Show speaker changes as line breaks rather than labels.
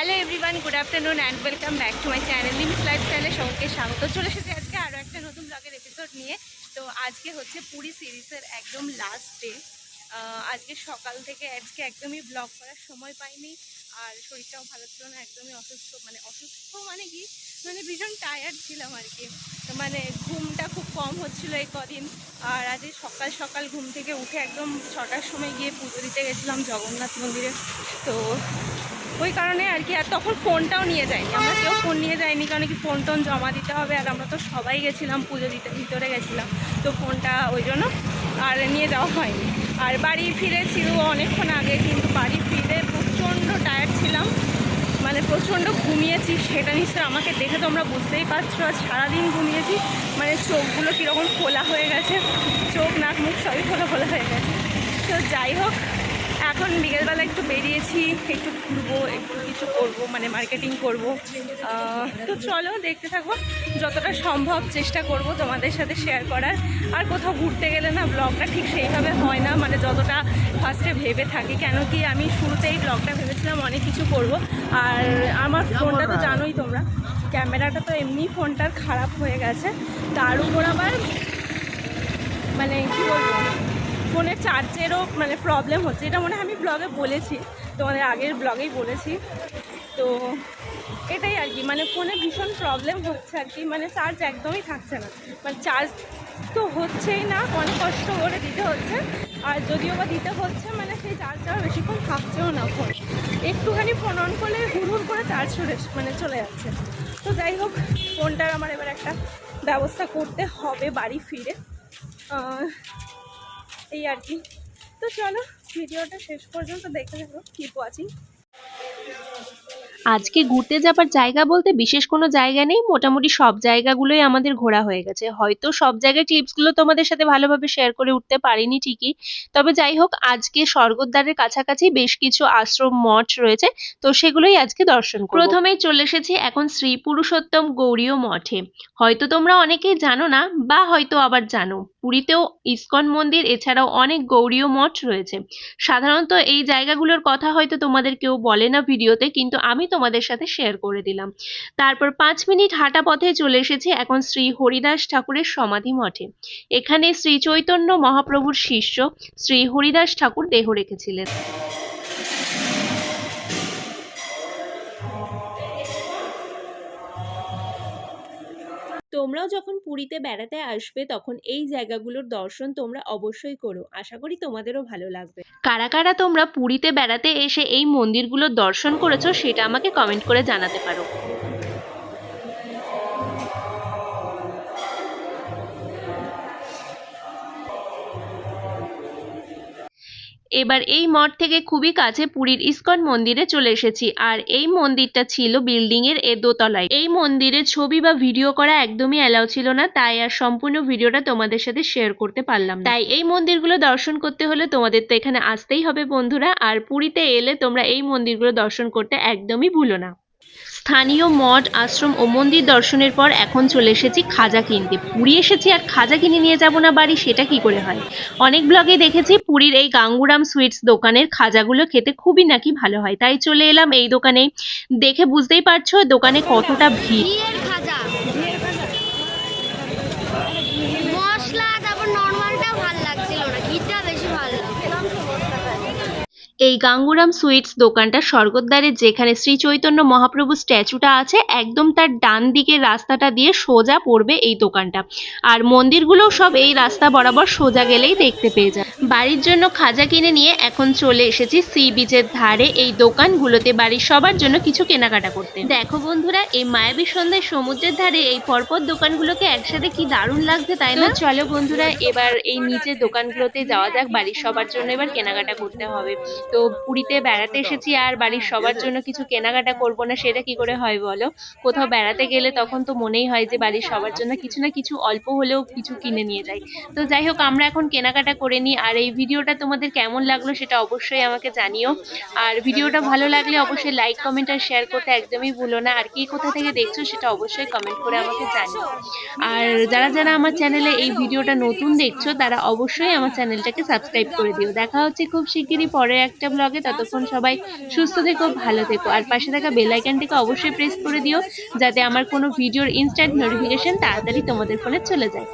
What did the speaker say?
Hello everyone, good afternoon and welcome back to my channel লিমিস লাইফস্টাইলে সবাইকে স্বাগত। চলে এসেছি আজকে আরও একটা নতুন ব্লগের এপিসোড নিয়ে। তো আজকে হচ্ছে পুরী সিরিজের একদম লাস্ট ডে আজকে সকাল থেকে আজকে একদমই ব্লগ করার সময় পাইনি। আর শরীরটাও ভালো ছিল না, একদমই অসুস্থ মানে অসুস্থ মানে কি? মানে ভীষণ টায়ার্ড ছিলাম আর কি। তো মানে ঘুমটা খুব কম হচ্ছিল এই কদিন। আর আজকে সকাল সকাল ঘুম থেকে উঠে একদম ছটার সময় গিয়ে পুজো দিতে গেছিলাম জগন্নাথ মন্দিরে। তো ওই কারণে আর কি, আর তখন ফোনটাও নিয়ে যায়নি। আমরা কেউ ফোন নিয়ে যাইনি কারণ কি ফোন টোন জমা দিতে হবে, আর আমরা তো সবাই গেছিলাম, পুজো দিতে, ভিতরে গেছিলাম। তো ফোনটা ওই জন্য আর নিয়ে যাওয়া হয়নি। আর বাড়ি ফিরেছি অনেকক্ষণ আগে, কিন্তু বাড়ি ফিরে প্রচণ্ড টায়ার্ড ছিলাম। মানে প্রচণ্ড ঘুমিয়েছি, সেটা নিশ্চয় আমাকে দেখে তোমরা বুঝতেই পারছ। আর সারাদিন ঘুমিয়েছি মানে চোখগুলো কীরকম খোলা হয়ে গেছে, চোখ, নাক, মুখ সবই খোলা খোলা হয়ে গেছে। তো যাই হোক এখন বিকেলবেলা একটু বেরিয়েছি একটু ঘুরবো একটু কিছু করব মানে মার্কেটিং করব। তো চলো দেখতে থাকব যতটা সম্ভব চেষ্টা করব তোমাদের সাথে শেয়ার করার। আর কোথাও ঘুরতে গেলে না ব্লগটা ঠিক সেইভাবে হয় না মানে যতটা ফার্স্টে ভেবে থাকি কেন কি আমি শুরুতেই ব্লগটা ভেবেছিলাম অনেক কিছু করব। আর আমার ফোনটা তো জানোই তোমরা ক্যামেরাটা তো এমনি ফোনটার খারাপ হয়ে গেছে। তার উপর আবার মানে কী বলব? ফোনের চার্জেরও মানে প্রবলেম হচ্ছে। এটা মনে হয় আমি ব্লগে বলেছি, তোমাদের আগের ব্লগেই বলেছি। তো এটাই আর কি মানে ফোনে ভীষণ প্রবলেম হচ্ছে আর কি মানে চার্জ একদমই থাকছে না। মানে চার্জ তো হচ্ছেই না, অনেক কষ্ট করে দিতে হচ্ছে। আর যদিও বা দিতে হচ্ছে মানে সেই চার্জটা বেশিক্ষণ থাকছেও না ফোন একটুখানি ফোন অন করলে হুড় করে চার্জ সরে মানে চলে যাচ্ছে। তো যাই হোক ফোনটার আমার এবার একটা ব্যবস্থা করতে হবে বাড়ি ফিরে। এই আর কি। তো চলো ভিডিওটা শেষ পর্যন্ত দেখে নেব কিপ ওয়াচিং
আজকে ঘুরতে যাবার জায়গা বলতে বিশেষ কোনো জায়গা নেই, মোটামুটি সব জায়গাগুলোই আমাদের ঘোরা হয়ে গেছে। হয়তো সব জায়গায় টিপসগুলো তোমাদের সাথে ভালোভাবে শেয়ার করে উঠতে পারিনি ঠিকই। তবে যাই হোক, আজকে স্বর্গদ্বারের কাছাকাছি বেশ কিছু আশ্রম, মঠ রয়েছে, তো সেগুলোই আজকে দর্শন করব। প্রথমেই চলে এসেছি এখন শ্রী পুরুষোত্তম গৌরীয় মঠে। হয়তো তোমরা অনেকেই জানো না, বা হয়তো আবার জানো, পুরীতেও ইস্কন মন্দির, এছাড়াও অনেক গৌরীয় মঠ রয়েছে। সাধারণত এই জায়গাগুলোর কথা হয়তো তোমাদের কেউ বলে না ভিডিওতে, কিন্তু আমি তোমাদের সাথে শেয়ার করে দিলাম। তারপর পাঁচ মিনিট হাঁটা পথে চলে এসেছে এখন শ্রী হরিদাস ঠাকুরের সমাধি মঠে। এখানে শ্রী চৈতন্য মহাপ্রভুর শিষ্য শ্রী হরিদাস ঠাকুর দেহ রেখেছিলেন। তোমরাও যখন পুরীতে বেড়াতে আসবে, তখন এই জায়গাগুলোর দর্শন তোমরা অবশ্যই করো। আশা করি তোমাদেরও ভালো লাগবে। কারা কারা তোমরা পুরীতে বেড়াতে এসে এই মন্দিরগুলোর দর্শন করেছ, সেটা আমাকে কমেন্ট করে জানাতে পারো। এবার এই মঠ থেকে খুবই কাছে পুরীর ইস্কন মন্দিরে চলে এসেছি। আর এই মন্দিরটা ছিল বিল্ডিং এর এ দোতলায়। এই মন্দিরে ছবি বা ভিডিও করা একদমই অ্যালাউ ছিল না, তাই আর সম্পূর্ণ ভিডিওটা তোমাদের সাথে শেয়ার করতে পারলাম তাই এই মন্দিরগুলো দর্শন করতে হলে তোমাদের তো এখানে আসতেই হবে বন্ধুরা, আর পুরীতে এলে তোমরা এই মন্দিরগুলো দর্শন করতে একদমই ভুলো না। স্থানীয় মঠ, আশ্রম ও মন্দির দর্শনের পর এখন চলে এসেছি খাজা কিনতে। পুরী এসেছি আর খাজা কিনে নিয়ে যাব না বাড়ি, সেটা কি করে হয়? অনেক ব্লগে দেখেছি পুরীর এই গাঙ্গুরাম সুইটস দোকানের খাজাগুলো খেতে খুবই নাকি ভালো হয়। তাই চলে এলাম এই দোকানে। দেখে বুঝতেই পারছ দোকানে কতটা ভিড়
ঘিয়ের খাজা মশলা তারপর নর্মালটাও ভালো লাগছিল না ঘিটা বেশি ভালো লাগছিল
এই গাঙ্গুরাম সুইটস দোকানটা স্বর্গদ্বারে যেখানে শ্রী চৈতন্য মহাপ্রভু স্ট্যাচুটা আছে, একদম তার ডান দিকের রাস্তাটা দিয়ে সোজা পড়বে এই দোকানটা। আর মন্দিরগুলো সব এই রাস্তা বরাবর সোজা গেলেই দেখতে পেয়ে যায় বাড়ির জন্য খাজা কিনে নিয়ে এখন চলে এসেছি সি বিচের ধারে এই দোকানগুলোতে বাড়ির সবার জন্য কিছু কেনাকাটা করতে। দেখো বন্ধুরা, এই মায়াবী সন্ধ্যায় সমুদ্রের ধারে এই পরপর দোকানগুলোকে একসাথে কি দারুণ লাগছে, তাই না? চলো বন্ধুরা, এবার এই নিচের দোকানগুলোতে যাওয়া যাক, বাড়ির সবার জন্য এবার কেনাকাটা করতে হবে। তো পুরীতে বেড়াতে এসেছি আর বাড়ির সবার জন্য কিছু কেনাকাটা করব না, সেটা কি করে হয় বলো? কোথাও বেড়াতে গেলে তখন তো মনেই হয় যে বাড়ির সবার জন্য কিছু না কিছু অল্প হলেও কিছু কিনে নিয়ে যাই। তো যাই হোক, আমরা এখন কেনাকাটা করে নিই আর এই ভিডিওটা তোমাদের কেমন লাগল সেটা অবশ্যই আমাকে জানিও। আর ভিডিওটা ভালো লাগলে অবশ্যই লাইক কমেন্ট আর শেয়ার করতে একদমই ভুলো না। আর কি কোথা থেকে দেখছ সেটা অবশ্যই কমেন্ট করে আমাকে জানিও। আর যারা যারা আমার চ্যানেলে এই ভিডিওটা নতুন দেখছ, তারা অবশ্যই আমার চ্যানেলটাকে সাবস্ক্রাইব করে দিও। দেখা হচ্ছে খুব শিগগিরই পরের একটা ব্লগে ততক্ষণ সবাই সুস্থ থেকো ভালো থেকো। আর পাশে থাকা বেলাইকানটিকে অবশ্যই প্রেস করে দিও যাতে আমার কোনো ভিডিওর ইনস্ট্যান্ট নোটিফিকেশন তাড়াতাড়ি তোমাদের ফোনে চলে যায়।